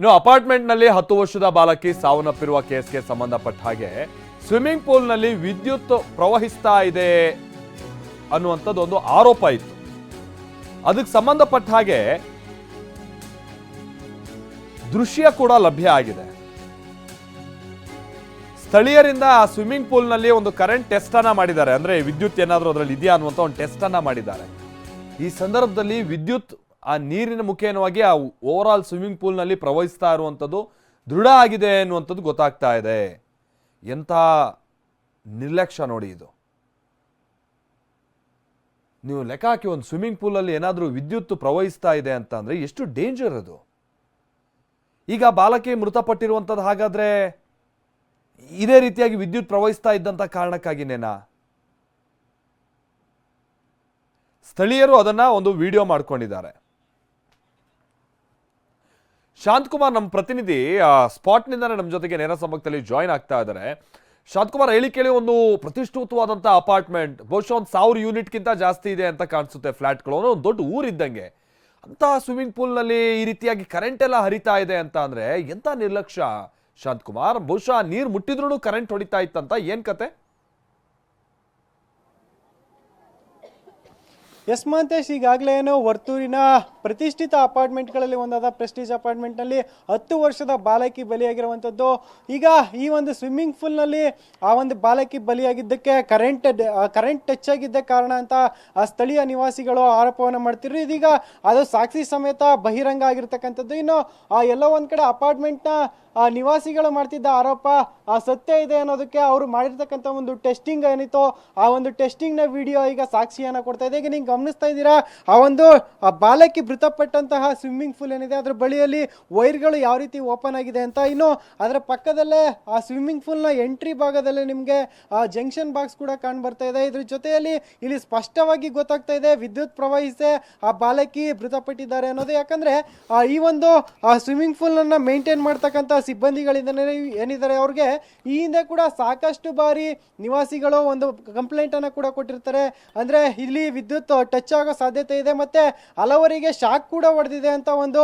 ಇನ್ನು ಅಪಾರ್ಟ್ಮೆಂಟ್ನಲ್ಲಿ ಹತ್ತು ವರ್ಷದ ಬಾಲಕಿ ಸಾವನ್ನಪ್ಪಿರುವ ಕೇಸ್ಗೆ ಸಂಬಂಧಪಟ್ಟ ಹಾಗೆ ಸ್ವಿಮ್ಮಿಂಗ್ ಪೂಲ್ನಲ್ಲಿ ವಿದ್ಯುತ್ ಪ್ರವಹಿಸ್ತಾ ಇದೆ ಅನ್ನುವಂಥದ್ದು ಒಂದು ಆರೋಪ ಇತ್ತು. ಅದಕ್ಕೆ ಸಂಬಂಧಪಟ್ಟ ಹಾಗೆ ದೃಶ್ಯ ಕೂಡ ಲಭ್ಯ ಆಗಿದೆ. ಸ್ಥಳೀಯರಿಂದ ಆ ಸ್ವಿಮ್ಮಿಂಗ್ ಪೂಲ್ನಲ್ಲಿ ಒಂದು ಕರೆಂಟ್ ಟೆಸ್ಟ್ ಅನ್ನ ಮಾಡಿದ್ದಾರೆ. ಅಂದ್ರೆ ವಿದ್ಯುತ್ ಏನಾದರೂ ಅದರಲ್ಲಿ ಇದೆಯಾ ಅನ್ನುವಂಥ ಒಂದು ಟೆಸ್ಟ್ ಅನ್ನ ಮಾಡಿದ್ದಾರೆ. ಈ ಸಂದರ್ಭದಲ್ಲಿ ವಿದ್ಯುತ್ ಆ ನೀರಿನ ಮುಖೇನವಾಗಿ ಆ ಓವರ್ ಸ್ವಿಮ್ಮಿಂಗ್ ಪೂಲ್ನಲ್ಲಿ ಪ್ರವಹಿಸ್ತಾ ಇರುವಂಥದ್ದು ದೃಢ ಆಗಿದೆ ಅನ್ನುವಂಥದ್ದು ಗೊತ್ತಾಗ್ತಾ ಇದೆ. ಎಂಥ ನಿರ್ಲಕ್ಷ್ಯ ನೋಡಿ ಇದು. ನೀವು ಲೆಕ್ಕ ಹಾಕಿ ಒಂದು ಸ್ವಿಮ್ಮಿಂಗ್ ಪೂಲಲ್ಲಿ ಏನಾದರೂ ವಿದ್ಯುತ್ ಪ್ರವಹಿಸ್ತಾ ಇದೆ ಅಂತ ಅಂದರೆ ಎಷ್ಟು ಡೇಂಜರ್ ಅದು. ಈಗ ಬಾಲಕಿ ಮೃತಪಟ್ಟಿರುವಂಥದ್ದು ಹಾಗಾದರೆ ಇದೇ ರೀತಿಯಾಗಿ ವಿದ್ಯುತ್ ಪ್ರವಹಿಸ್ತಾ ಇದ್ದಂಥ ಕಾರಣಕ್ಕಾಗಿನೇನಾ? ಸ್ಥಳೀಯರು ಅದನ್ನು ಒಂದು ವಿಡಿಯೋ ಮಾಡ್ಕೊಂಡಿದ್ದಾರೆ. ಶಾಂತಕುಮಾರ್ ನಮ್ಮ ಪ್ರತಿನಿಧಿ ಸ್ಪಾಟ್ನಿಂದನೇ ನಮ್ಮ ಜೊತೆಗೆ ನೇರ ಸಂಪರ್ಕದಲ್ಲಿ ಜಾಯಿನ್ ಆಗ್ತಾ ಇದ್ದಾರೆ. ಶಾಂತಕುಮಾರ್, ಹೇಳಿ ಕೇಳಿ ಒಂದು ಪ್ರತಿಷ್ಠಿತವಾದಂಥ ಅಪಾರ್ಟ್ಮೆಂಟ್ ಬಹುಶಃ ಒಂದು ಸಾವಿರ ಯೂನಿಟ್ಗಿಂತ ಜಾಸ್ತಿ ಇದೆ ಅಂತ ಕಾಣಿಸುತ್ತೆ ಫ್ಲಾಟ್ಗಳು ಅನ್ನೋ ಒಂದು ದೊಡ್ಡ ಊರಿದ್ದಂಗೆ. ಅಂತ ಸ್ವಿಮ್ಮಿಂಗ್ ಪೂಲ್ನಲ್ಲಿ ಈ ರೀತಿಯಾಗಿ ಕರೆಂಟ್ ಎಲ್ಲ ಹರಿತಾ ಇದೆ ಅಂತ ಅಂದರೆ ಎಂಥ ನಿರ್ಲಕ್ಷ್ಯ ಶಾಂತಕುಮಾರ್? ಬಹುಶಃ ನೀರು ಮುಟ್ಟಿದ್ರೂ ಕರೆಂಟ್ ಹೊಡಿತಾ ಇತ್ತಂತ ಏನು ಕತೆ? ಎಸ್ ಮಹಂತೇಶ್ ಈಗಾಗಲೇ ಏನು ವರ್ತೂರಿನ ಪ್ರತಿಷ್ಠಿತ ಅಪಾರ್ಟ್ಮೆಂಟ್ಗಳಲ್ಲಿ ಒಂದಾದ ಪ್ರೆಸ್ಟೀಜ್ ಅಪಾರ್ಟ್ಮೆಂಟ್ನಲ್ಲಿ ಹತ್ತು ವರ್ಷದ ಬಾಲಕಿ ಬಲಿಯಾಗಿರುವಂಥದ್ದು. ಈಗ ಈ ಒಂದು ಸ್ವಿಮ್ಮಿಂಗ್ ಪೂಲ್ನಲ್ಲಿ ಆ ಒಂದು ಬಾಲಕಿ ಬಲಿಯಾಗಿದ್ದಕ್ಕೆ ಕರೆಂಟ್ ಕರೆಂಟ್ ಟಚ್ ಆಗಿದ್ದ ಕಾರಣ ಅಂತ ಆ ಸ್ಥಳೀಯ ನಿವಾಸಿಗಳು ಆರೋಪವನ್ನು ಮಾಡ್ತಿದ್ರು. ಇದೀಗ ಅದು ಸಾಕ್ಷಿ ಸಮೇತ ಬಹಿರಂಗ ಆಗಿರ್ತಕ್ಕಂಥದ್ದು. ಇನ್ನು ಆ ಎಲ್ಲ ಒಂದು ಕಡೆ ಅಪಾರ್ಟ್ಮೆಂಟ್ನ ನಿವಾಸಿಗಳು ಮಾಡ್ತಿದ್ದ ಆರೋಪ, ಆ ಸತ್ಯ ಇದೆ ಅನ್ನೋದಕ್ಕೆ ಅವರು ಮಾಡಿರ್ತಕ್ಕಂಥ ಒಂದು ಟೆಸ್ಟಿಂಗ್ ಏನಿತ್ತು, ಆ ಒಂದು ಟೆಸ್ಟಿಂಗ್ನ ವಿಡಿಯೋ ಈಗ ಸಾಕ್ಷಿಯನ್ನು ಕೊಡ್ತಾ ಇದೆ. ಈಗ ನೀವು ಗಮನಿಸ್ತಾ ಇದ್ದೀರಾ? ಆ ಒಂದು, ಆ ಬಾಲಕಿ ಮೃತಪಟ್ಟಂತಹ ಸ್ವಿಮ್ಮಿಂಗ್ ಪೂಲ್ ಏನಿದೆ, ಅದರ ಬಳಿಯಲ್ಲಿ ವೈರ್ಗಳು ಯಾವ ರೀತಿ ಓಪನ್ ಆಗಿದೆ ಅಂತ ಇನ್ನು ಅದರ ಪಕ್ಕದಲ್ಲೇ ಆ ಸ್ವಿಮ್ಮಿಂಗ್ ಫೂಲ್ನ ಎಂಟ್ರಿ ಭಾಗದಲ್ಲೇ ನಿಮಗೆ, ಆ ಜಂಕ್ಷನ್ ಬಾಕ್ಸ್ ಕೂಡ ಕಾಣ್ ಬರ್ತಾ ಇದೆ. ಇದ್ರ ಜೊತೆಯಲ್ಲಿ ಇಲ್ಲಿ ಸ್ಪಷ್ಟವಾಗಿ ಗೊತ್ತಾಗ್ತಾ ಇದೆ, ವಿದ್ಯುತ್ ಪ್ರವಹಿಸಿ, ಆ ಬಾಲಕಿ ಮೃತಪಟ್ಟಿದ್ದಾರೆ ಅನ್ನೋದು. ಯಾಕಂದ್ರೆ, ಆ ಈ ಒಂದು, ಆ ಸ್ವಿಮ್ಮಿಂಗ್ ಅನ್ನ ಮೇಂಟೈನ್ ಮಾಡ್ತಕ್ಕಂಥ ಸಿಬ್ಬಂದಿಗಳಿಂದ ಏನಿದ್ದಾರೆ ಅವ್ರಿಗೆ, ಈ ಹಿಂದೆ ಕೂಡ ಸಾಕಷ್ಟು ಬಾರಿ ನಿವಾಸಿಗಳು ಒಂದು ಕಂಪ್ಲೇಂಟ್ ಅನ್ನ ಕೂಡ ಕೊಟ್ಟಿರ್ತಾರೆ. ಅಂದ್ರೆ ಇಲ್ಲಿ ವಿದ್ಯುತ್ ಟಚ್ ಆಗೋ ಸಾಧ್ಯತೆ ಇದೆ ಮತ್ತೆ ಹಲವರಿಗೆ ಶಾಕ್ ಕೂಡ ಹೊಡೆದಿದೆ ಅಂತ ಒಂದು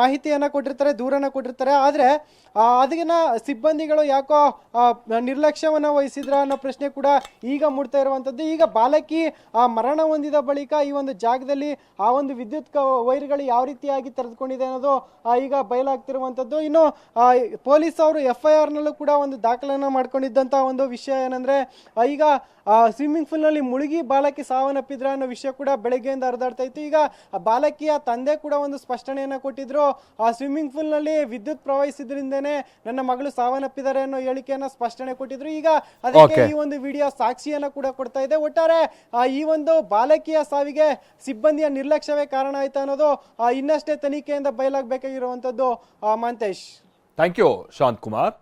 ಮಾಹಿತಿಯನ್ನು ಕೊಟ್ಟಿರ್ತಾರೆ, ದೂರನ್ನ ಕೊಟ್ಟಿರ್ತಾರೆ. ಆದರೆ ಅದಿಗಿನ ಸಿಬ್ಬಂದಿಗಳು ಯಾಕೋ ನಿರ್ಲಕ್ಷ್ಯವನ್ನು ವಹಿಸಿದ್ರ ಅನ್ನೋ ಪ್ರಶ್ನೆ ಕೂಡ ಈಗ ಮೂಡ್ತಾ ಇರುವಂಥದ್ದು. ಈಗ ಬಾಲಕಿ ಮರಣ ಹೊಂದಿದ ಬಳಿಕ ಈ ಒಂದು ಜಾಗದಲ್ಲಿ ಆ ಒಂದು ವಿದ್ಯುತ್ ವೈರ್ಗಳು ಯಾವ ರೀತಿಯಾಗಿ ತೆರೆದುಕೊಂಡಿದೆ ಅನ್ನೋದು ಈಗ ಬಯಲಾಗ್ತಿರುವಂಥದ್ದು. ಇನ್ನು ಪೊಲೀಸ್ ಅವರು ಎಫ್ ಐ ಆರ್ನಲ್ಲೂ ಕೂಡ ಒಂದು ದಾಖಲೆಯನ್ನು ಮಾಡ್ಕೊಂಡಿದ್ದಂಥ ಒಂದು ವಿಷಯ ಏನಂದರೆ ಈಗ ಸ್ವಿಮ್ಮಿಂಗ್ ಪೂಲ್ನಲ್ಲಿ ಮುಳುಗಿ ಬಾಲಕಿ ಸಾವನ್ನಪ್ಪಿದ್ರ ಅನ್ನೋ ವಿಷಯ ಕೂಡ ಬೆಳಗ್ಗೆಯಿಂದ ಹರಿದಾಡ್ತಾ ಇತ್ತು. ಈಗ ಆ ಬಾಲಕಿಯ ತಂದೆ ಕೂಡ ಒಂದು ಸ್ಪಷ್ಟನೆಯನ್ನು ಕೊಟ್ಟಿದ್ರು. ಆ ಸ್ವಿಮ್ಮಿಂಗ್ ಪೂಲ್ನಲ್ಲಿ ವಿದ್ಯುತ್ ಪ್ರವಹಿಸಿದ್ರಿಂದನೇ ನನ್ನ ಮಗಳು ಸಾವನ್ನಪ್ಪಿದ್ದಾರೆ ಅನ್ನೋ ಹೇಳಿಕೆಯನ್ನ ಸ್ಪಷ್ಟನೆ ಕೊಟ್ಟಿದ್ರು. ಈಗ ಅದಕ್ಕೆ ಈ ಒಂದು ವಿಡಿಯೋ ಸಾಕ್ಷಿಯನ್ನ ಕೂಡ ಕೊಡ್ತಾ ಇದೆ. ಒಟ್ಟಾರೆ ಆ, ಈ ಒಂದು ಬಾಲಕಿಯ ಸಾವಿಗೆ ಸಿಬ್ಬಂದಿಯ ನಿರ್ಲಕ್ಷ್ಯವೇ ಕಾರಣ ಆಯ್ತು ಅನ್ನೋದು ಆ, ಇನ್ನಷ್ಟೇ ತನಿಖೆಯಿಂದ ಬಯಲಾಗಬೇಕಾಗಿರುವಂತದ್ದು Mantesh. Thank you Shanth Kumar.